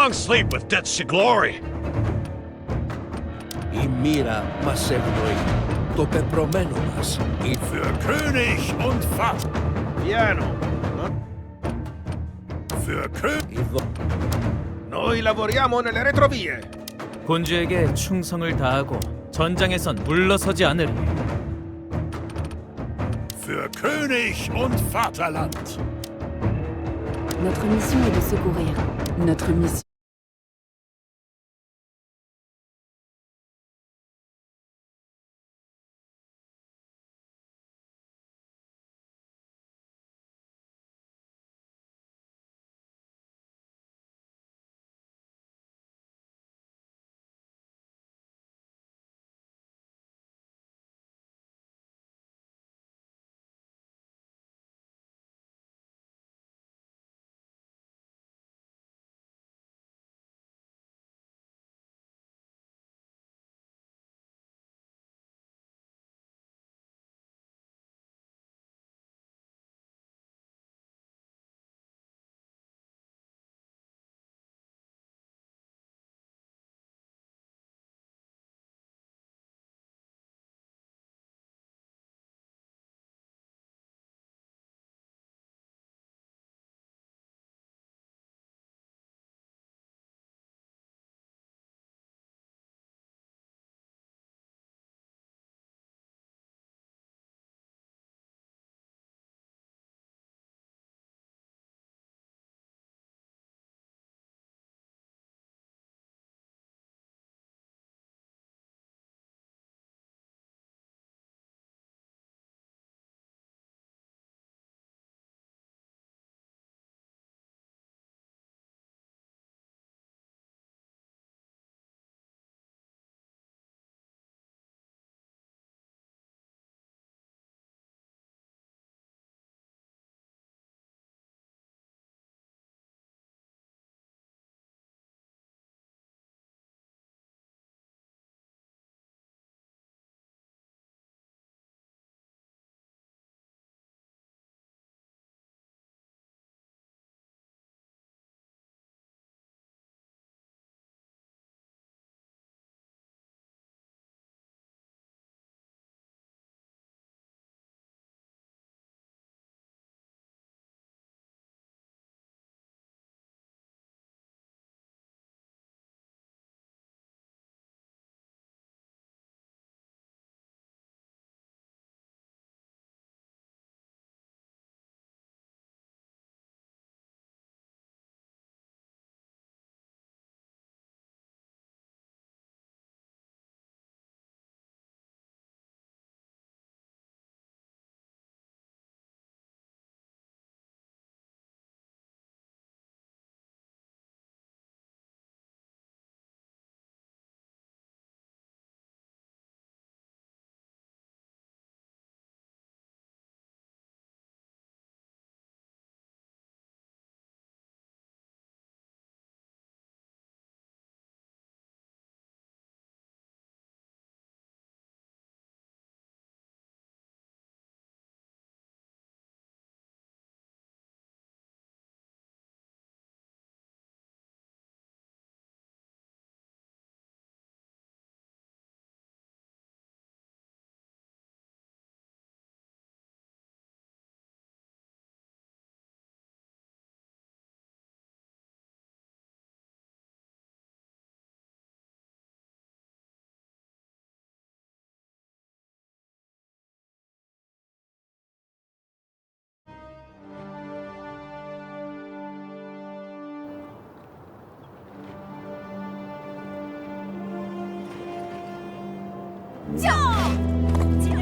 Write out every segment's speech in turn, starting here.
long sleep with death's glory. Η μοίρα μας ευνοεί. Το πεπρωμένο μας. Η Für König und Vater. Piano. Für König. η δο... Noi lavoriamo nelle retrovie. 본주에게 충성을 다하고 전장에선 물러서지 않으리. Für König und Vaterland. Notre mission est de secourir. Notre mission.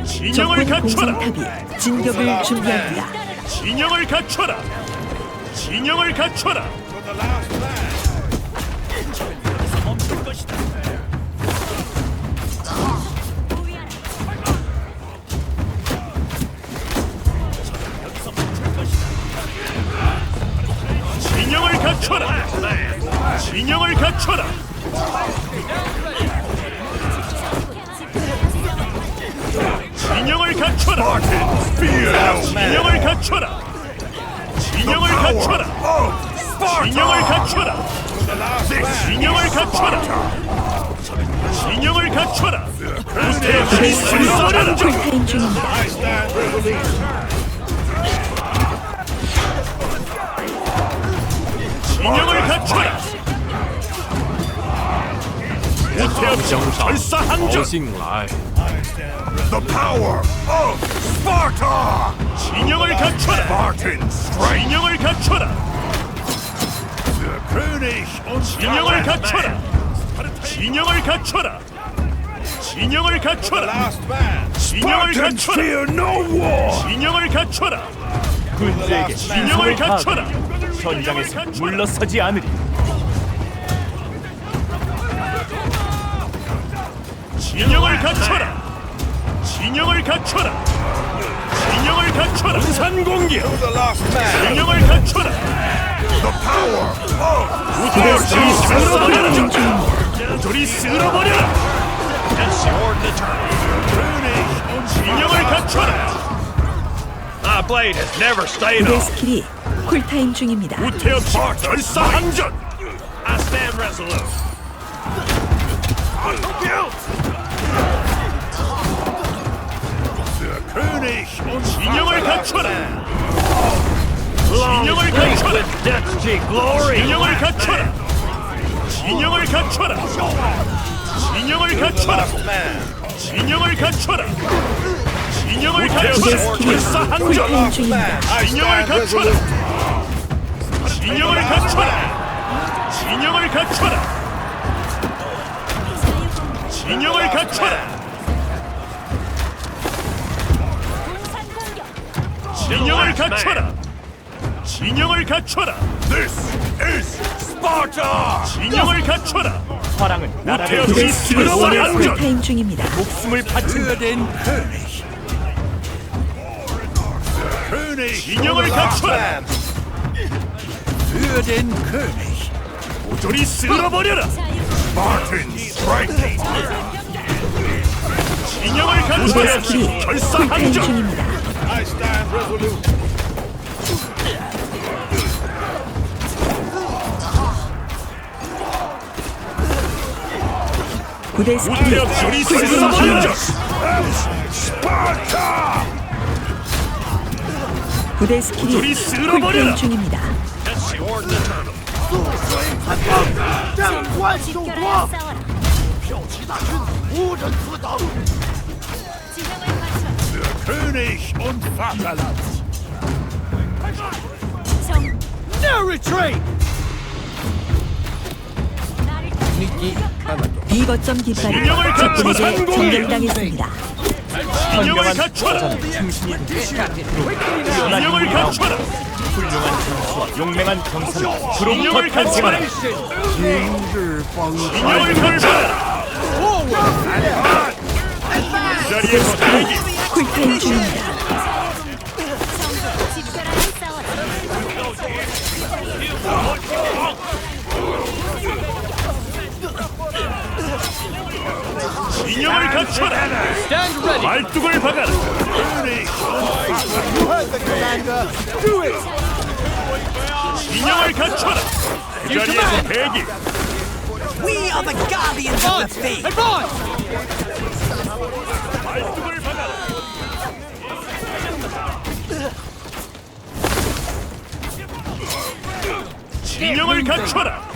진영을 갖춰라. 공성탑이 진격을 준비합니다. 진영을 갖춰라. 진영을 갖춰라. 진영을 갖춰라. 진영을 갖춰라. 진영을 갖춰라. 진영을 갖춰라. 진영을 갖춰라. 진영을 갖춰라. 진영을 갖춰라. 갖춰라. 무태없이 쓸어버려라. 쿨타임 중입니다. 진영을 갖춰라. 무태없이 절사항전. The power of Sparta! 진영을 갖춰라. Spartan strength! 진영을 갖춰라. König 진영을 갖춰라. 진영을 갖춰라. 진영을 갖춰라. 진영을 갖춰라. 진영을 갖춰라. 군주에게 진영을 갖춰라. 전장에서 물러서지 않으리. 진영을 갖춰라. 진영을 갖춰라. 진영을 갖춰라. 산 공격. 진영을 갖춰라. The power 무태없이 쓸어버려라. 둘이 쓸어버려라. 진영을 갖춰라. My blade has never stayed off. 스킬이 쿨타임 중입니다. 무태없이 절사항전. I stand resolute. König 진영을 갖춰라. 진영을 갖춰라. 진영을 갖춰라. 진영을 갖춰라. 진영을 갖춰라. 진영을 갖춰라. 진영을 갖춰라. 중입니다. 진영을 갖춰라. 진영을 갖춰라. 진영을 갖춰라. 진영을 갖춰라. 진영을 갖춰라. 진영을 갖춰라. This is Sparta! 진영을 갖춰라. 화랑은 나라를 스킬이 쓸어버려라. 쿨타임 중입니다. 목숨을 바친다. 진영을 갖춰라. Für den König! 모조리 쓸어버려라. Spartan strength! 진영을 갖춰라. 쿨타임 결사 항전. 중입니다. 부대 스킬이. 중입니다. Sparta! 부대 스킬이 모조리 쓸어버려 König und Vaterland! 비거점 깃발이 진영을 갖춰 적군에게. 점령당했습니다. 진영을 갖춰라. 진영을 갖춰라. 훌륭한 전수와 용맹한 진영을 부록컷 탄생하라. 갖춰라. 진영을 갖춰라. 이 자리에서 대기. 쿨타임 중입니다. 진영을 갖춰라. 말뚝을 박아라. 진영을 갖춰라. 이 자리에서 대기. 말뚝을 진영을 갖춰라.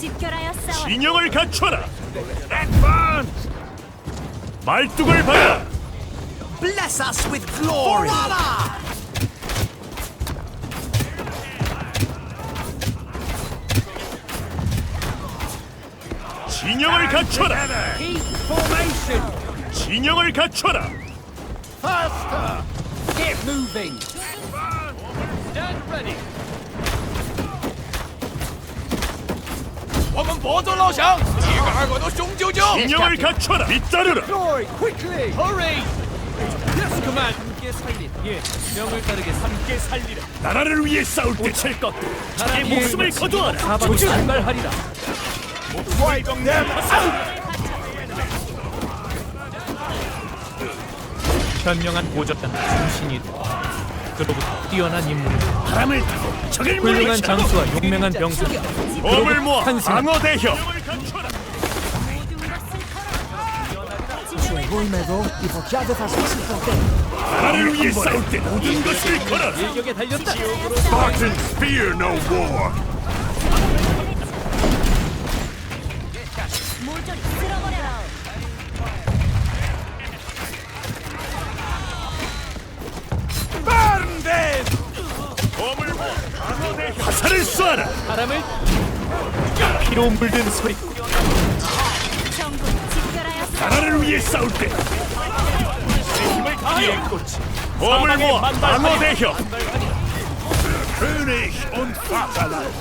집결하여 싸워. 진영을 갖춰라. 말뚝을 박아라. Bless us with glory! 진영을 갖춰라. 진영을 갖춰라. Get moving! 진영을 갖춰라. 빗자루라. Glory, quickly! 함께 살리라. 예, 명을 따르게 함께 살리라. 나라를 위해 싸울 때 칠 것. 자기 목숨을 거두어라. 사방을 산발하리라. 현명한 보젓단 충신이 되적 들로부터 뛰어난 인물 바람을 타고 적을 훌륭한 물리쳐 장수와 용맹한 병사 몸을 모아 탄생. 방어 대형. 나라를 위해 싸울 때 모든 것을 걸어 일격에 달렸다. Spartans fear no war. 바람을 피로 물든 소리. 나라를 위해 싸울 때 힘을 다하여 몸을 만발 방어. 대형. König und Vaterland.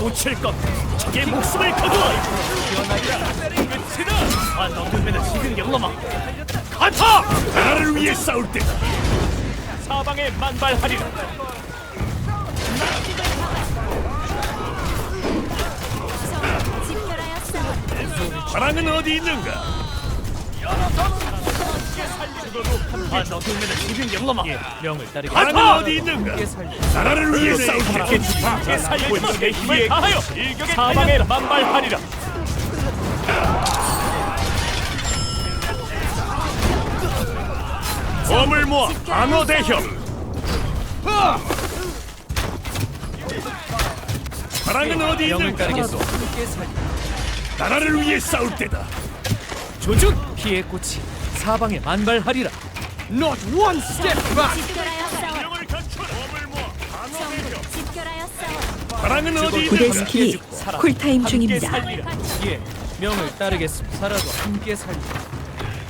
놓칠 것. 적의 목숨을 거두어. 끝이다 아 너들매는 지금 영넘어 가타! 나라를 위해 싸울 때 사방에 만발하리라 사랑은 어디 있는가? 영넘어 예, 명을 따르게 사랑은 어디 있는가? 나라를 위해 함께 살고 있는 내 힘을 다하여 사방에 만발하리라. 몸을 모아 방어 대형. 사랑은 어디 명을 있는가? 따르겠소. 함께 살 나라를 위해 싸울 때다. 조준 피의 꽃이 사방에 만발하리라. Not one step back. 명을 갖춰라. 몸을 모아 방어 대형 사랑은 어디 있는가 스킬이 쿨타임 중입니다. 예 명을 따르겠소. 살아도 함께 살리라.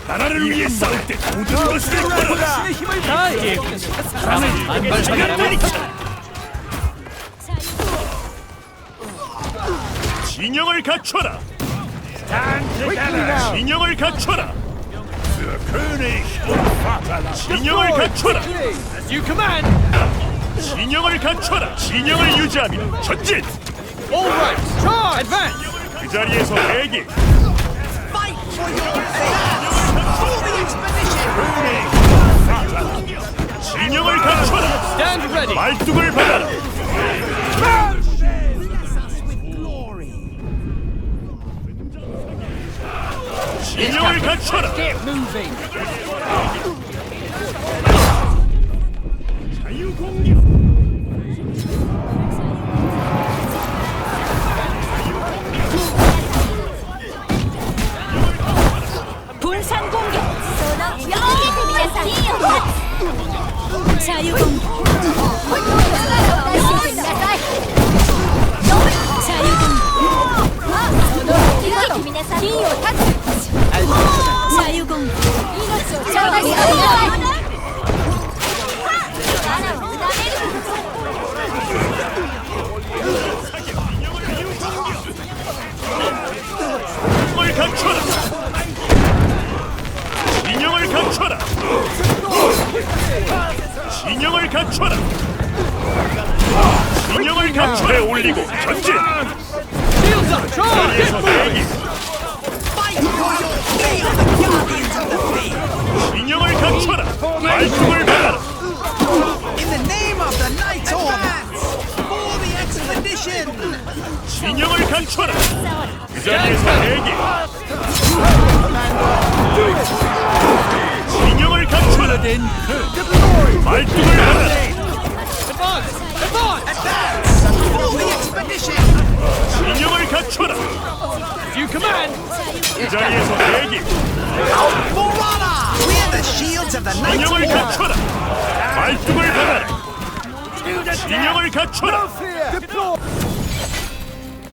나라를 위해 싸울 때 모든 것을 걸어라 힘을 다해. 사방에 만발하리라. 진영을 갖춰라 진영을 갖춰라. 진영을 갖춰라 You command 진영을 갖춰라 진영을 유지하며 전진 Alright charge advance 그 자리에서 대기 진영을 갖춰라 stand ready 말뚝을 받아라 moving 자유공격 분산 공격. 자유 공격. 자유 공격. 자유 공격. 진영을 갖춰라. 진영을 갖춰라. 진영을 갖춰라. 진영을 갖춰라. 올리고 전진. 자리에서 대기 진영을 갖춰라 말뚝을 받아라 In the name of the Knights Advance for the expedition! 진영을 갖춰라 그 자리에서 대기 진영을 갖춰라 말뚝을 받아라 For the expedition! 진영을 갖춰라 You command 그 자리에서 대기 For honor! We're the shields of the Knights 진영을 War! 갖춰라 말뚝을 받아라 진영을 갖춰라